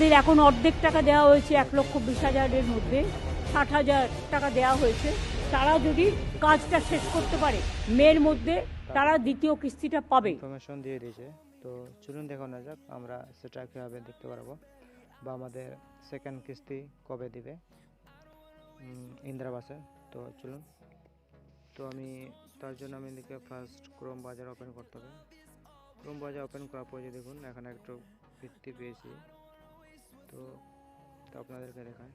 তাদের এখন অর্ধেক টাকা দেওয়া হয়েছে, এক লক্ষ বিশ হাজারের মধ্যে। ষাট হাজার টাকা দেওয়া হয়েছে। তারা যদি কাজটা শেষ করতে পারে, মের মধ্যে তারা দ্বিতীয় কিস্তিটা পাবে। ইনফরমেশন দিয়ে দিয়েছে। তো চলুন দেখো না যাক, আমরা সেটা কীভাবে দেখতে পারব। বা আমাদের সেকেন্ড কিস্তি কবে দিবে? ইন্দিরাবাসে। তো চলুন। তো আমি, তার জন্য আমি এদিকে ফার্স্ট ক্রোম বাজার ওপেন করতে হবে। ক্রোম বাজার ওপেন করার পর দেখুন, এখানে একটু ভিত্তি পেয়েছি। তো আপনাদেরকে দেখায়।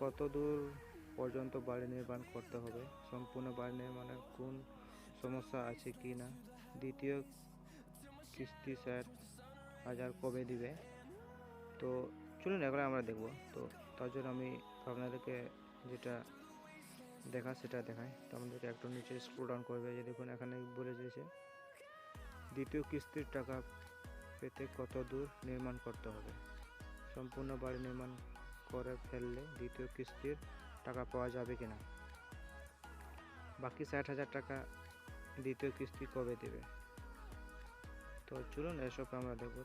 কত দূর পর্যন্ত বাড়ি নির্মাণ করতে হবে? সম্পূর্ণ বাড়ি নির্মাণের কোন সমস্যা আছে কি না? দ্বিতীয় কিস্তি স্যার হাজার কবে দিবে? তো চলুন এবারে আমরা দেখব। তো তার জন্য আমি আপনাদেরকে যেটা দেখা সেটা দেখাই তো আমাদেরকে একটু নিচে স্ক্রল ডাউন করবে যে দেখুন এখানে বলে দিয়েছে, দ্বিতীয় কিস্তির টাকা পেতে কত দূর নির্মাণ করতে হবে? সম্পূর্ণ বাড়ি নির্মাণ করে ফেললে দ্বিতীয় কিস্তির টাকা পাওয়া যাবে কিনা? বাকি ষাট হাজার টাকা দ্বিতীয় কিস্তি কবে দেবে? তো চলুন এসব আমরা দেখব।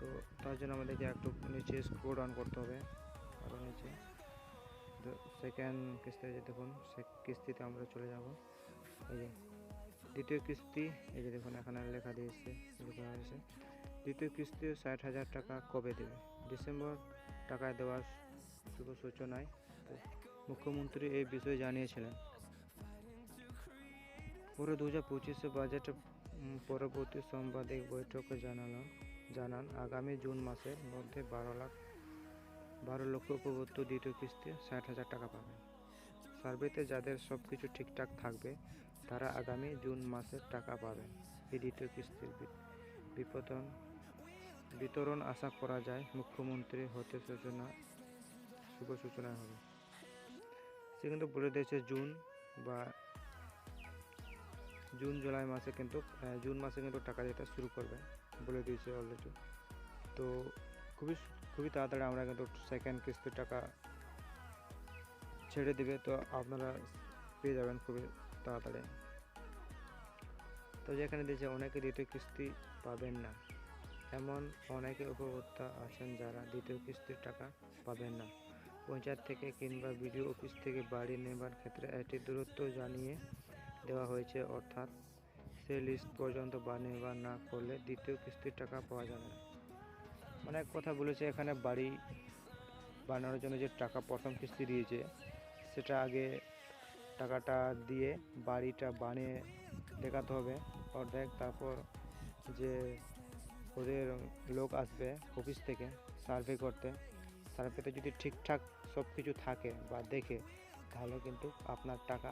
তো তার জন্য আমাদেরকে একটু নিচে স্ক্রোল ডাউন করতে হবে। আরও নিচে। সেকেন্ড কিস্তি যে দেখুন, সে কিস্তিতে আমরা চলে যাব। এই যে, দ্বিতীয় কিস্তি, এই যে দেখুন, এখানে লেখা দিয়েছে, লেখা হয়েছে। দ্বিতীয় কিস্তি ষাট হাজার টাকা কবে দেবে? ডিসেম্বর টাকা দেওয়ার শুভ সূচনায় মুখ্যমন্ত্রী এই বিষয়ে জানিয়েছিলেন। পরে দু হাজার পঁচিশে বাজেট পরবর্তী সাংবাদিক বৈঠকে জানানো জানান আগামী জুন মাসের মধ্যে বারো লাখ, বারো লক্ষ উপভোক্ত দ্বিতীয় কিস্তি ষাট হাজার টাকা পাবেন। সার্ভেতে যাদের সব কিছু ঠিকঠাক থাকবে, তারা আগামী জুন মাসের টাকা পাবেন। এই দ্বিতীয় কিস্তির বি- বিতরণ আশা করা যায়, মুখ্যমন্ত্রী হতে সূচনা, শুভ সূচনা হবে। সে কিন্তু বলে দিয়েছে জুন বা জুন, জুলাই মাসে কিন্তু জুন মাসে কিন্তু টাকা দিতে শুরু করবে বলে দিয়েছে অলরেডি তো খুবই খুবই তাড়াতাড়ি আমরা কিন্তু সেকেন্ড কিস্তির টাকা ছেড়ে দিবে, তো আপনারা পেয়ে যাবেন খুবই তাড়াতাড়ি। তো যেখানে দিয়েছে, অনেকে দ্বিতীয় কিস্তি পাবেন না। এমন অনেকে উপভোক্তা আছেন যারা দ্বিতীয় কিস্তির টাকা পাবেন না। পঞ্চায়েত থেকে কিংবা বিডিও অফিস থেকে বাড়ি নেবার ক্ষেত্রে এটি দূরত্ব জানিয়ে দেওয়া হয়েছে, অর্থাৎ সে লিস্ট পর্যন্ত বা নির্মাণ না করলে দ্বিতীয় কিস্তির টাকা পাওয়া যাবে না। অনেক কথা বলেছে, এখানে বাড়ি বানানোর জন্য যে টাকা প্রথম কিস্তি দিয়েছে, সেটা আগে টাকাটা দিয়ে বাড়িটা বানিয়ে দেখাতে হবে অর্ধেক, তারপর যে ওদের লোক আসবে অফিস থেকে সার্ভে করতে। সার্ভেতে যদি ঠিকঠাক সব কিছু থাকে বা দেখে, তাহলে কিন্তু আপনার টাকা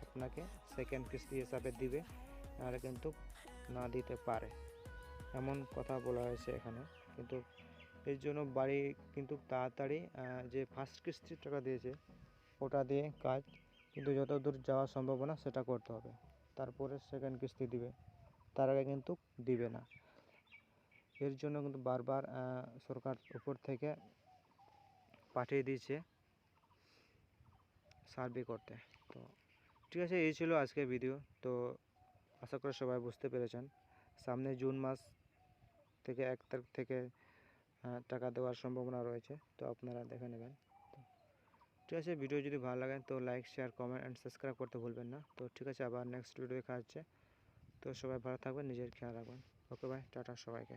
আপনাকে সেকেন্ড কিস্তি হিসাবে দিবে, নাহলে কিন্তু না দিতে পারে। এমন কথা বলা হয়েছে এখানে। কিন্তু এর জন্য বাড়ি কিন্তু তাড়াতাড়ি যে ফার্স্ট কিস্তির টাকা দিয়েছে, ওটা দিয়ে কাজ। কিন্তু যত দূর যাওয়ার সম্ভাবনা সেটা করতে হবে। তারপরে সেকেন্ড কিস্তি দিবে। তার আগে কিন্তু দিবে না। এর জন্য কিন্তু বারবার সরকার উপর থেকে পাঠিয়ে দিয়েছে সার্ভে করতে। তো ঠিক আছে, এই ছিল আজকের ভিডিও। তো আশা করি সবাই বুঝতে পেরেছেন। সামনে জুন মাস থেকে এক তারিখ থেকে টাকা দেওয়ার সম্ভাবনা রয়েছে। তো আপনারা দেখে নেবেন। তো ঠিক আছে, ভিডিও যদি ভালো লাগে তো like, share comment and subscribe করতে ভুলবেন না। তো ঠিক আছে, আবার নেক্সট ভিডিও দেখা হচ্ছে। তো সবাই ভালো থাকবেন, নিজের খেয়াল রাখবেন। ওকে ভাই টাটা সবাইকে।